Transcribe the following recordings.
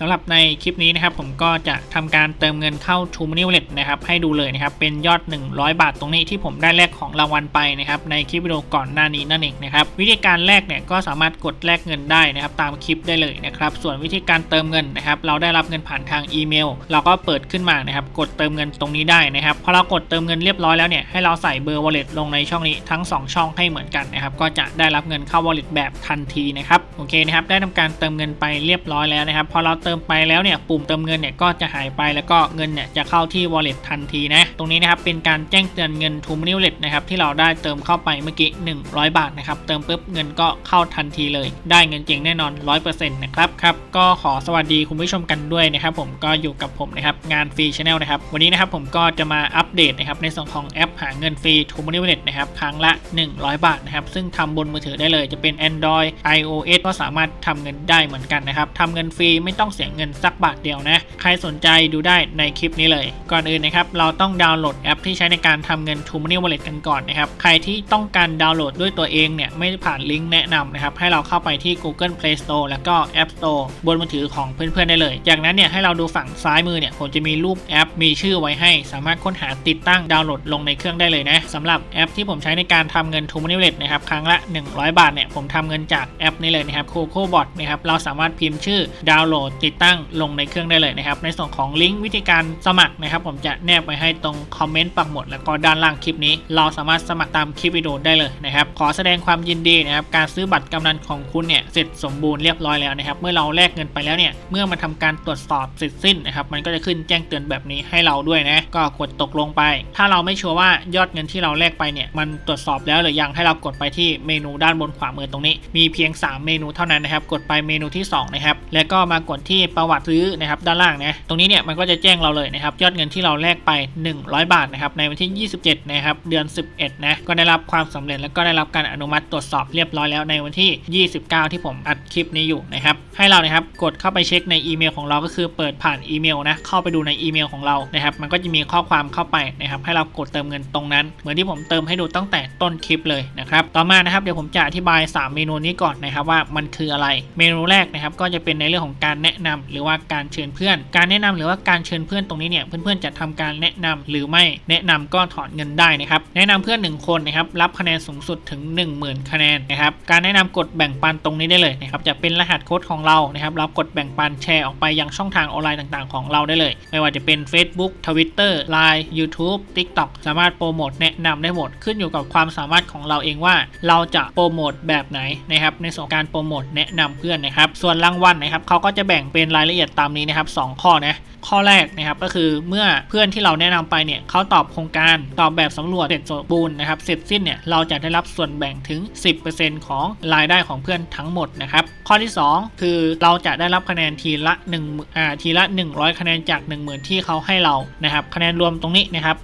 สำหรับในคลิปนี้นะครับผมก็จะทำการเติมเงินเข้า True Money Wallet นะครับให้ดูเลยนะครับเป็นยอด 100 บาทตรงนี้ที่ผมได้แลกของรางวัลไปนะครับในคลิปวิดีโอก่อนหน้านี้นั่นเองนะครับวิธีการแลกเนี่ยก็สามารถกดแลกเงินได้นะครับตามคลิปได้เลยนะครับส่วนวิธีการเติมเงินนะครับเราได้รับเงินผ่านทางอีเมล เราก็เปิดขึ้นมานะครับกดเติมเงินตรงนี้ได้นะครับพอเรากดเติมเงินเรียบร้อยแล้วเนี่ยให้เราใส่เบอร์ wallet ลงในช่องนี้ทั้ง 2 ช่องให้เหมือนกันนะครับก็จะได้รับเงินเข้า wallet แบบทันทีนะครับโอเคนะครับได้ทำการเติมเงินไปเรียบร้อยแล้วนะครับพอเราเติมไปแล้วเนี่ยปุ่มเติมเงินเนี่ยก็จะหายไปแล้วก็เงินเนี่ยจะเข้าที่ wallet ทันทีนะตรงนี้นะครับเป็นการแจ้งเตือนเงิน True Money Wallet นะครับที่เราได้เติมเข้าไปเมื่อกี้100 บาทนะครับเติมปุ๊บเงินก็เข้าทันทีเลย ได้เงินจริงแน่นอน 100%นะครับครับก็ขอสวัสดีคุณผู้ชมกันด้วยนะครับผมก็อยู่กับผมนะครับงานฟรีชาแนลนะครับวันนี้นะครับผมก็จะมาอัปเดตนะครับในส่วนของแอปหาเงินฟรี True Money Wallet นะครับครั้งละ 100 บาทนะครับซึ่งทำบนมือถือได้เลยจะเป็น Android iOS ก็สามารถทำเงินได้เหมือนกันนะครับทำเงินฟรีไม่ต้องเสียเงินสักบาทเดียวนะ ใครสนใจดูได้ในคลิปนี้เลย ก่อนอื่นนะครับเราต้องดาวน์โหลดแอปที่ใช้ในการทำเงิน t r u Money Wallet กันก่อนนะครับ ใครที่ต้องการดาวน์โหลดด้วยตัวเองเนี่ยไม่ผ่านลิงก์แนะนำนะครับให้เราเข้าไปที่ Google Play Store แล้วก็ App Store บนมือถือของเพื่อนๆได้เลย จากนั้นเนี่ยให้เราดูฝั่งซ้ายมือเนี่ยผมจะมีรูปแอปมีชื่อไว้ให้ สามารถค้นหาติดตั้งดาวน์โหลดลงในเครื่องได้เลยนะสำหรับแอปที่ผมใช้ในการทำเงิน t r u Money Wallet นะครับครั้งละ 100 บาทเนี่ยผมทำเงินจากแอปนี้เลยนะครับ Coco Bot นะครับเราสามารถพิมพ์ชื่อดาวน์โหลดติดตั้งลงในเครื่องได้เลยนะครับ ในส่วนของลิงก์วิธีการสมัครนะครับ ผมจะแนบไว้ให้ตรงคอมเมนต์ปักหมุดแล้วก็ด้านล่างคลิปนี้ เราสามารถสมัครตามคลิปวิดีโอได้เลยนะครับ ขอแสดงความยินดีนะครับ การซื้อบัตรกำนันของคุณเนี่ยเสร็จสมบูรณ์เรียบร้อยแล้วนะครับ เมื่อเราแลกเงินไปแล้วเนี่ย เมื่อมาทำการตรวจสอบเสร็จสิ้นนะครับ มันก็จะขึ้นแจ้งเตือนแบบนี้ให้เราด้วยนะ ก็กดตกลงไป ถ้าเราไม่ชัวร์ว่ายอดเงินที่เราแลกไปเนี่ย มันตรวจสอบแล้วหรือยัง ให้เรากดไปที่เมนูด้านบนขวามือตรงนี้ มีเพียง 3 เมนูเท่านั้นนะครับ กดไปเมนูที่2นะครับ แล้วก็มากดที่ประวัติซื้อนะครับด้านล่างนะตรงนี้เนี่ยมันก็จะแจ้งเราเลยนะครับยอดเงินที่เราแลกไป 100 บาทนะครับในวันที่ 27นะครับเดือน 11นะก็ได้รับความสำเร็จแล้วก็ได้รับการอนุมัติตรวจสอบเรียบร้อยแล้วในวันที่ 29 ที่ผมอัดคลิปนี้อยู่นะครับให้เรานะครับกดเข้าไปเช็คในอีเมลของเราก็คือเปิดผ่านอีเมลนะเข้าไปดูในอีเมลของเรานะครับมันก็จะมีข้อความเข้าไปนะครับให้เรากดเติมเงินตรงนั้น เหมือนที่ผมเติมให้ดูตั้งแต่ต้นคลิปเลยนะครับต่อมานะครับเดี๋ยวผมจะอธิบาย 3 เมนูนี้ก่อนนะครับว่ามันคืออะไร เมนูแรกนะครับก็จะเป็นในเรื่องของการแนะนำหรือว่าการเชิญเพื่อน การแนะนำหรือว่าการเชิญเพื่อนตรงนี้เนี่ยเพื่อนๆจะทำการแนะนำหรือไม่แนะนำก็ถอนเงินได้นะครับแนะนำเพื่อน 1 คนนะครับรับคะแนนสูงสุดถึง 10,000 คะแนนนะครับการแนะนำกดแบ่งปันตรงนี้ได้เลยนะครับจะเป็นรหัสโค้ดของเรานะครับเรากดแบ่งปันแชร์ออกไปยังช่องทางออนไลน์ต่างๆ ของเราได้เลย ไม่ว่าจะเป็น Facebook Twitter Line YouTube TikTok สามารถโปรโมทแนะนำได้หมดขึ้นอยู่กับความสามารถของเราเองว่า เราจะโปรโมทแบบไหนนะครับในส่วนการโปรโมทแนะนำเพื่อนนะครับส่วนรางวัลนะครับเขาก็จะแบ่งเป็นรายละเอียดตามนี้นะครับสองข้อนะ ข้อแรกนะครับก็คือเมื่อเพื่อนที่เราแนะนำไปเนี่ยเขาตอบโครงการตอบแบบสำรวจเสร็จสมบูรณ์นะครับเสร็จสิ้นเนี่ยเราจะได้รับส่วนแบ่งถึง 10%ของรายได้ของเพื่อนทั้งหมดนะครับข้อที่ 2 คือเราจะได้รับคะแนนทีละ1อ่าทีละ 100 คะแนนจาก 10,000 ที่เขาให้เรานะครับคะแนนรวมตรงนี้นะครับ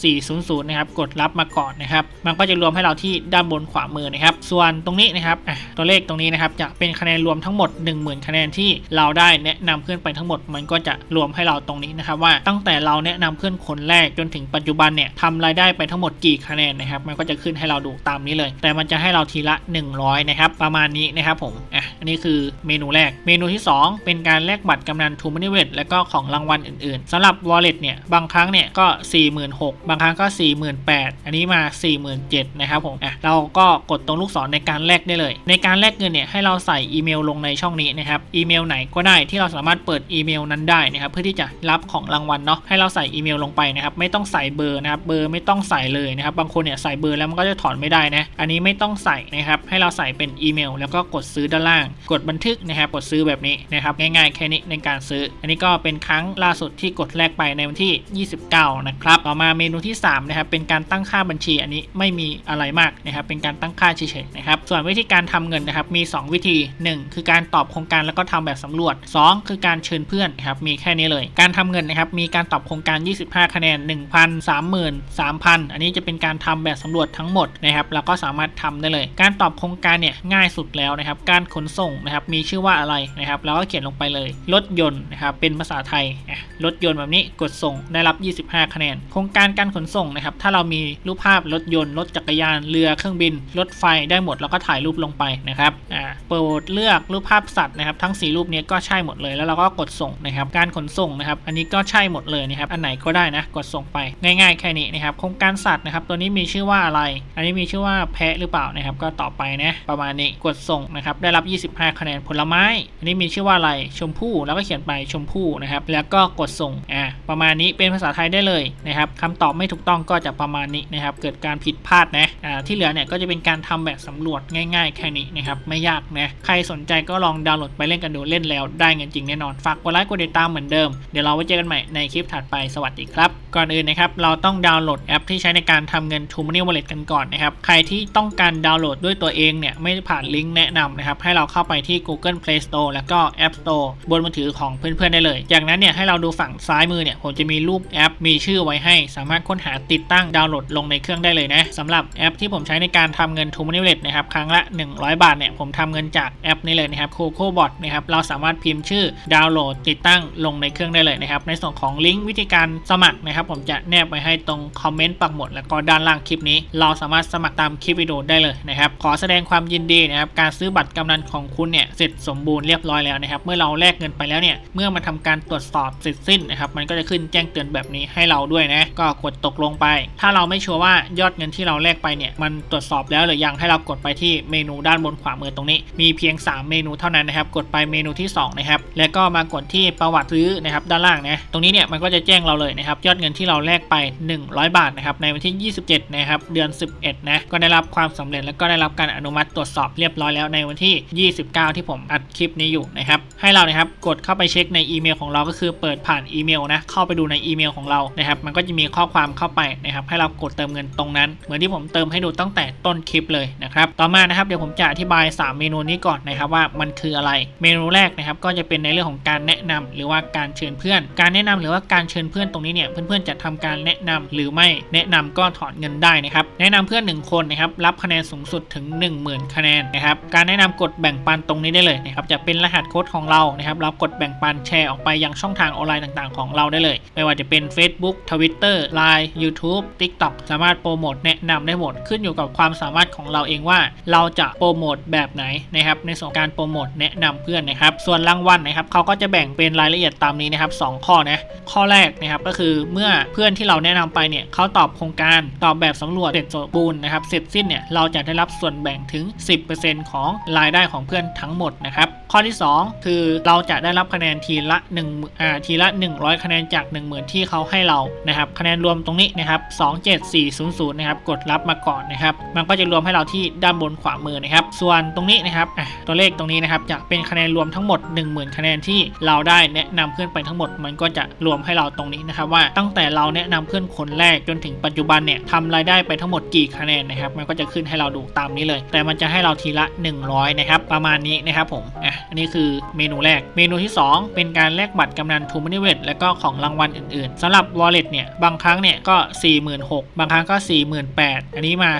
27400นะครับกดรับมาก่อนนะครับมันก็จะรวมให้เราที่ด้านบนขวามือนะครับส่วนตรงนี้นะครับตัวเลขตรงนี้นะครับจะเป็นคะแนนรวมทั้งหมด 10,000 คะแนนที่เราได้แนะนำเพื่อนไปทั้งหมด มันก็จะรวมให้เราตรงนี้นะครับว่าตั้งแต่เราแนะนำเพื่อนคนแรกจนถึงปัจจุบันเนี่ยทำรายได้ไปทั้งหมดกี่คะแนนนะครับมันก็จะขึ้นให้เราดูตามนี้เลย แต่มันจะให้เราทีละ 100นะครับประมาณนี้นะครับผมอะอันนี้คือเมนูแรกเมนูที่ 2 เป็นการแลกบัตรกำนันทูมินิเวทและก็ของรางวัลอื่นๆสำหรับ wallet เนี่ยบางครั้งเนี่ยก็ 46,000 บางครั้งก็ 48,000 อันนี้มา 47,000นะครับผมอะเราก็กดตรงลูกศรในการแลกได้เลย ในการแลกเงินเนี่ยให้เราใส่อีเมลลงในช่องนี้นะครับอีเมลไหนก็ได้ที่เราสามารถเปิดอีเมลนั้นได้นะครับพื่อที่จะรับของรางวัลเนาะให้เราใส่อีเมลลงไปนะครับไม่ต้องใส่เบอร์นะครับเบอร์ไม่ต้องใส่เลยนะครับบางคนเนี่ยใส่เบอร์แล้วมันก็จะถอนไม่ได้นะอันนี้ไม่ต้องใส่นะครับให้เราใส่เป็นอีเมล แล้วก็กดซื้อด้านล่าง กดบันทึกนะครับกดซื้อแบบนี้นะครับง่ายๆแค่นี้ในการซื้อ อันนี้ก็เป็นครั้งล่าสุดที่กดแลกไปในวันที่ 29 นะครับต่อมาเมนูที่3นะครับเป็นการตั้งค่าบัญชีอันนี้ไม่มีอะไรมากนะครับเป็นการตั้งค่าเฉยๆนะครับส่วนวิธีการทำเงินนะครับมี 2 วิธี 1 คือการตอบโครงการแล้วก็ทำแบบสำรวจ 2 คือการเชิญเพื่อนนะครับมีแค่นี้เลย การทำเงินนะครับมีการตอบโครงการ 25 คะแนน 1,000 30,000 3,000 อันนี้จะเป็นการทำแบบสำรวจทั้งหมดนะครับเราก็สามารถทำได้เลย การตอบโครงการเนี่ยง่ายสุดแล้วนะครับ การขนส่งนะครับมีชื่อว่าอะไรนะครับเราก็เขียนลงไปเลยรถยนต์นะครับเป็นภาษาไทยรถยนต์แบบนี้กดส่งได้รับ 25 คะแนน โครงการการขนส่งนะครับถ้าเรามีรูปภาพรถยนต์รถจักรยานเรือเครื่องบินรถไฟได้หมดแล้วก็ถ่ายรูปลงไปนะครับอ่าโปรดเลือกรูปภาพสัตว์นะครับทั้ง 4 รูปนี้ก็ใช่หมดเลยแล้วเราก็กดส่งนะครับการขนส่งนะครับ อันนี้ก็ใช่หมดเลยนะครับ อันไหนก็ได้นะ กดส่งไปง่ายๆแค่นี้นะครับ โครงการสัตว์นะครับ ตัวนี้มีชื่อว่าอะไร อันนี้มีชื่อว่าแพะหรือเปล่านะครับ ก็ต่อไปนะ ประมาณนี้กดส่งนะครับ ได้รับ 25 คะแนนผลไม้ อันนี้มีชื่อว่าอะไร ชมพู่ แล้วก็เขียนไปชมพู่นะครับ แล้วก็กดส่ง อ่า ประมาณนี้เป็นภาษาไทยได้เลยนะครับคำตอบไม่ถูกต้องก็จะประมาณนี้นะครับ เกิดการผิดพลาดนะ อ่า ที่เหลือเนี่ยก็จะเป็นการทำแบบสำรวจง่าย ๆ แค่นี้นะครับ ไม่ยากนะ ใครสนใจก็ลองดาวน์โหลดไปเล่นกันดู เล่นแล้วได้เงินจริงแน่นอน ฝากกดไลค์ กดติดตามเหมือนเดิมเดี๋ยวเราไว้เจอกันใหม่ในคลิปถัดไปสวัสดีครับก่อนอื่นนะครับเราต้องดาวน์โหลดแอปที่ใช้ในการทำเงิน t o Money Wallet กันก่อนนะครับ ใครที่ต้องการดาวน์โหลดด้วยตัวเองเนี่ยไม่ผ่านลิงก์แนะนำนะครับ ให้เราเข้าไปที่ Google Play Store แล้วก็ App Store บนมือถือของเพื่อนๆได้เลย จากนั้นเนี่ยให้เราดูฝั่งซ้ายมือเนี่ยผมจะมีรูปแอปมีชื่อไว้ให้ สามารถค้นหาติดตั้งดาวน์โหลดลงในเครื่องได้เลยนะสำหรับแอปที่ผมใช้ในการทำเงิน t o Money Wallet นะครับครั้งละ 100 บาทเนี่ยผมทำเงินจากแอปนี้เลยนะครับ Coco Bot นะครับเราสามารถพิมพ์ชื่อดาวน์โหลดติดตั้งลงในเครื่องได้เลยนะครับในส่วนของลิงก์วิธีการสมัครนะครับครับ ผมจะแนบไว้ให้ตรงคอมเมนต์ปักหมุดแล้วก็ด้านล่างคลิปนี้ เราสามารถสมัครตามคลิปวิดีโอได้เลยนะครับ ขอแสดงความยินดีนะครับ การซื้อบัตรกำนันของคุณเนี่ยเสร็จสมบูรณ์เรียบร้อยแล้วนะครับ เมื่อเราแลกเงินไปแล้วเนี่ย เมื่อมาทำการตรวจสอบเสร็จสิ้นนะครับ มันก็จะขึ้นแจ้งเตือนแบบนี้ให้เราด้วยนะ ก็กดตกลงไป ถ้าเราไม่ชัวร์ว่ายอดเงินที่เราแลกไปเนี่ย มันตรวจสอบแล้วหรือยัง ให้เรากดไปที่เมนูด้านบนขวามือตรงนี้ มีเพียง 3 เมนูเท่านั้นนะครับ กดไปเมนูที่2นะครับ แล้วก็มากดที่ประวัติซื้อนะครับ ด้านล่างนะ ตรงนี้เนี่ยมันก็จะแจ้งเราเลยนะครับ ยอดเงินที่เราแลกไป 100 บาทนะครับในวันที่ 27 นะครับเดือน 11 นะก็ได้รับความสำเร็จแล้วก็ได้รับการอนุมัติตรวจสอบเรียบร้อยแล้วในวันที่ 29 ที่ผมอัดคลิปนี้อยู่นะครับให้เรานะครับกดเข้าไปเช็คในอีเมลของเราก็คือเปิดผ่านอีเมลนะเข้าไปดูในอีเมลของเรานะครับมันก็จะมีข้อความเข้าไปนะครับให้เรากดเติมเงินตรงนั้น เหมือนที่ผมเติมให้ดูตั้งแต่ต้นคลิปเลยนะครับต่อมานะครับเดี๋ยวผมจะอธิบาย 3 เมนูนี้ก่อนนะครับว่ามันคืออะไร เมนูแรกนะครับก็จะเป็นในเรื่องของการแนะนำหรือว่าการเชิญเพื่อน การแนะนำหรือว่าการเชิญเพื่อนตรงนี้เนี่ยเพื่อนๆจะทำการแนะนำหรือไม่แนะนำก็ถอนเงินได้นะครับ แนะนำเพื่อน 1 คนนะครับรับคะแนนสูงสุดถึง 10,000 คะแนนนะครับการแนะนำกดแบ่งปันตรงนี้ได้เลยนะครับจะเป็นรหัสโค้ดของเรานะครับเรากดแบ่งปันแชร์ออกไปยังช่องทางออนไลน์ต่างๆ ของเราได้เลย ไม่ว่าจะเป็น Facebook Twitter Line YouTube TikTok สามารถโปรโมทแนะนำได้หมดขึ้นอยู่กับความสามารถของเราเองว่า เราจะโปรโมทแบบไหนนะครับในส่วนการโปรโมทแนะนำเพื่อนนะครับส่วนรางวัลนะครับเขาก็จะแบ่งเป็นรายละเอียดตามนี้นะครับสองข้อนะข้อแรกนะครับก็คือเมื่อเพื่อนที่เราแนะนำไปเนี่ยเขาตอบโครงการตอบแบบสำรวจเสร็จสมบูรณ์นะครับเสร็จสิ้นเนี่ยเราจะได้รับส่วนแบ่งถึง 10%ของรายได้ของเพื่อนทั้งหมดนะครับข้อที่ 2 คือเราจะได้รับคะแนนทีละ1อ่าทีละ 100 คะแนนจาก 10,000 ที่เขาให้เรานะครับคะแนนรวมตรงนี้นะครับ27400นะครับกดรับมาก่อนนะครับมันก็จะรวมให้เราที่ด้านบนขวามือนะครับส่วนตรงนี้นะครับตัวเลขตรงนี้นะครับจะเป็นคะแนนรวมทั้งหมด 10,000 คะแนนที่เราได้แนะนำเพื่อนไปทั้งหมด มันก็จะรวมให้เราตรงนี้นะครับว่าตั้งแต่เราแนะนำเพื่อนคนแรกจนถึงปัจจุบันเนี่ยทำรายได้ไปทั้งหมดกี่คะแนนนะครับ มันก็จะขึ้นให้เราดูตามนี้เลย แต่มันจะให้เราทีละ 100 นะครับ ประมาณนี้นะครับผมอะอันนี้คือเมนูแรก เมนูที่ 2 เป็นการแลกบัตรกำนันทูมินิเวตและก็ของรางวัลอื่นๆสำหรับ wallet เนี่ยบางครั้งเนี่ยก็ 46,000 บางครั้งก็ 48,000 อันนี้มา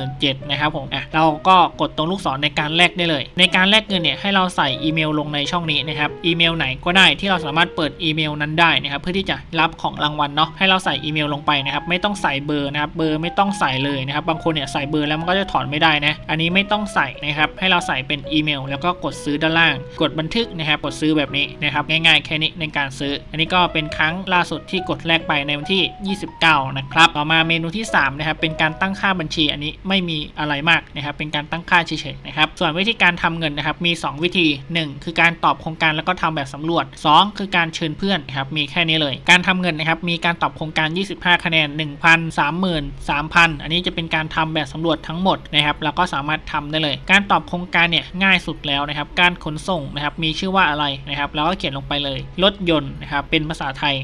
47,000 นะครับผมอะเราก็กดตรงลูกศรในการแลกได้เลย ในการแลกเงินเนี่ยให้เราใส่อีเมลลงในช่องนี้นะครับอีเมลไหนก็ได้ที่เราสามารถเปิดอีเมลนั้นได้นะครับเพื่อที่จะรับของรางวัลเนาะให้เราใส่อีเมลลงไปนะครับไม่ต้องใส่เบอร์นะครับเบอร์ไม่ต้องใส่เลยนะครับบางคนเนี่ยใส่เบอร์แล้วมันก็จะถอนไม่ได้นะอันนี้ไม่ต้องใส่นะครับให้เราใส่เป็นอีเมล แล้วก็กดซื้อด้านล่าง กดบันทึกนะครับกดซื้อแบบนี้นะครับง่ายๆแค่นี้ในการซื้อ อันนี้ก็เป็นครั้งล่าสุดที่กดแลกไปในวันที่ 29 นะครับต่อมาเมนูที่3นะครับเป็นการตั้งค่าบัญชีอันนี้ไม่มีอะไรมากนะครับเป็นการตั้งค่าเฉยๆนะครับส่วนวิธีการทำเงินนะครับมี 2 วิธี 1 คือการตอบโครงการแล้วก็ทำแบบสำรวจ 2 คือการเชิญเพื่อนนะครับมีแค่นี้เลย การทำเงินนะครับมีการตอบโครงการ 25 คะแนน 1,000 30,000 3,000 อันนี้จะเป็นการทำแบบสำรวจทั้งหมดนะครับเราก็สามารถทำได้เลย การตอบโครงการเนี่ยง่ายสุดแล้วนะครับ การขนส่งนะครับมีชื่อว่าอะไรนะครับเราก็เขียนลงไปเลยรถยนต์นะครับเป็นภาษาไทย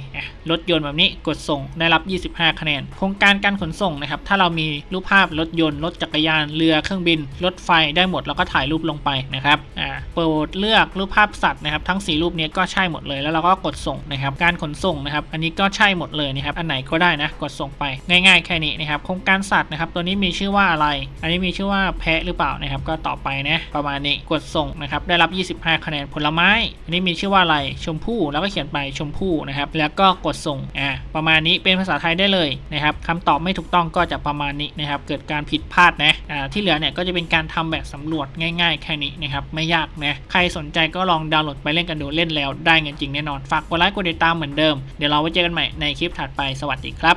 รถยนต์แบบนี้กดส่งได้รับ 25 คะแนน โครงการการขนส่งนะครับถ้าเรามีรูปภาพรถยนต์รถจักรยานเรือเครื่องบินรถไฟได้หมดแล้วก็ถ่ายรูปลงไปนะครับอ่าโปรดเลือกรูปภาพสัตว์นะครับทั้ง 4 รูปนี้ก็ใช่หมดเลยแล้วเราก็กดส่งนะครับการขนส่งนะครับอันนี้ก็ใช่หมดเลยนะครับอันไหนก็ได้นะกดส่งไปง่าย ๆ แค่นี้นะครับโครงการสัตว์นะครับตัวนี้มีชื่อว่าอะไร อันนี้มีชื่อว่าแพะหรือเปล่านะครับก็ต่อไปนะประมาณนี้กดส่งนะครับได้รับ 25 คะแนนผลไม้ อันนี้มีชื่อว่าอะไรชมพู่แล้วก็เขียนไปชมพู่นะครับแล้วก็กดส่งอ่าประมาณนี้เป็นภาษาไทยได้เลยนะครับคำตอบไม่ถูกต้องก็จะประมาณนี้นะครับเกิดการผิดพลาดนะอ่าที่เหลือเนี่ยก็จะเป็นการทำแบบสำรวจง่าย ๆ แค่นี้นะครับไม่ยากนะใครสนใจก็ลองดาวน์โหลดไปเล่นกันดูเล่นแล้วได้เงินจริงแน่นอนฝากกดไลค์กดติดตามเหมือนเดิมเดี๋ยวเราไว้เจอกันใหม่ในคลิลิปถัดไปสวัสดีครับ